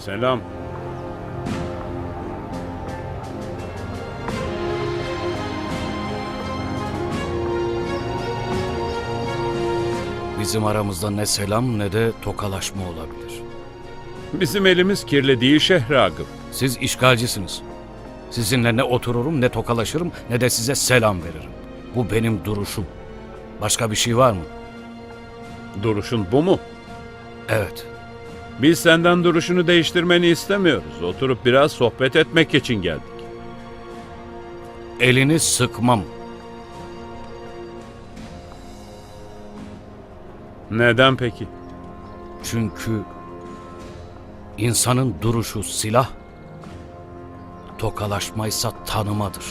Selam. Bizim aramızda ne selam ne de tokalaşma olabilir. Bizim elimiz kirli değil Şehragım. Siz işgalcisiniz. Sizinle ne otururum ne tokalaşırım ne de size selam veririm. Bu benim duruşum. Başka bir şey var mı? Duruşun bu mu? Evet. Biz senden duruşunu değiştirmeni istemiyoruz. Oturup biraz sohbet etmek için geldik. Elini sıkmam. Neden peki? Çünkü insanın duruşu silah, tokalaşmaysa tanımadır.